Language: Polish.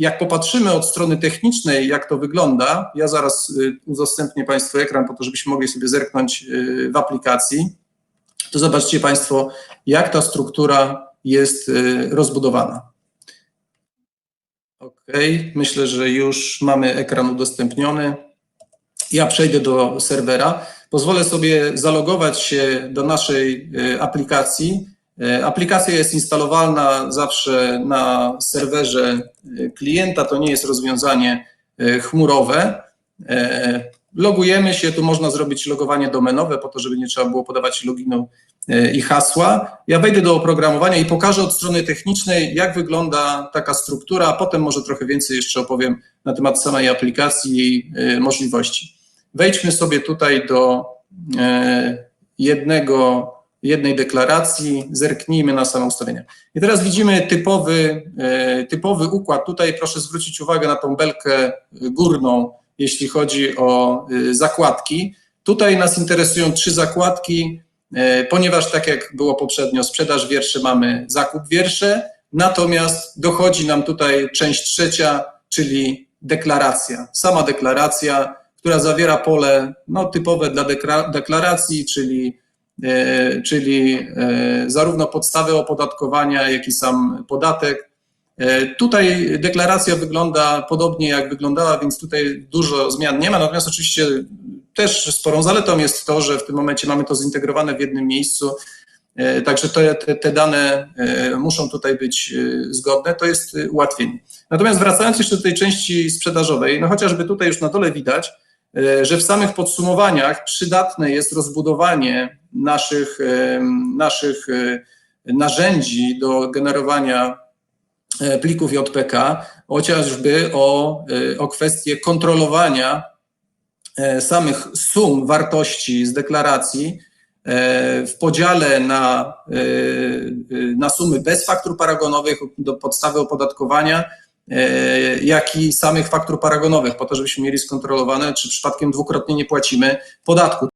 jak popatrzymy od strony technicznej, jak to wygląda, ja zaraz y, udostępnię Państwu ekran po to, żebyśmy mogli sobie zerknąć y, w aplikacji, to zobaczcie Państwo, jak ta struktura jest y, rozbudowana. OK, myślę, że już mamy ekran udostępniony. Ja przejdę do serwera. Pozwolę sobie zalogować się do naszej aplikacji. Y, Aplikacja jest instalowalna zawsze na serwerze y, klienta, to nie jest rozwiązanie y, chmurowe. E, Logujemy się, tu można zrobić logowanie domenowe, po to, żeby nie trzeba było podawać loginu e, i hasła. Ja wejdę do oprogramowania i pokażę od strony technicznej, jak wygląda taka struktura, a potem może trochę więcej jeszcze opowiem na temat samej aplikacji i jej e, możliwości. Wejdźmy sobie tutaj do e, jednego, jednej deklaracji, zerknijmy na same ustawienia. I teraz widzimy typowy, e, typowy układ. Tutaj proszę zwrócić uwagę na tą belkę górną, jeśli chodzi o y, zakładki. Tutaj nas interesują trzy zakładki, e, ponieważ tak jak było poprzednio, sprzedaż wierszy mamy zakup wiersze, natomiast dochodzi nam tutaj część trzecia, czyli deklaracja. Sama deklaracja, która zawiera pole no, typowe dla deklaracji, czyli, e, czyli e, zarówno podstawę opodatkowania, jak i sam podatek. E, Tutaj deklaracja wygląda podobnie jak wyglądała, więc tutaj dużo zmian nie ma. Natomiast oczywiście też sporą zaletą jest to, że w tym momencie mamy to zintegrowane w jednym miejscu. E, Także te, te, te dane e, muszą tutaj być e, zgodne, to jest e, ułatwienie. Natomiast wracając jeszcze do tej części sprzedażowej, no chociażby tutaj już na dole widać, e, że w samych podsumowaniach przydatne jest rozbudowanie naszych, em, naszych e, narzędzi do generowania e, plików JPK, chociażby o, e, o kwestię kontrolowania e, samych sum wartości z deklaracji e, w podziale na, e, e, na sumy bez faktur paragonowych do podstawy opodatkowania, e, jak i samych faktur paragonowych, po to, żebyśmy mieli skontrolowane, czy przypadkiem dwukrotnie nie płacimy podatku.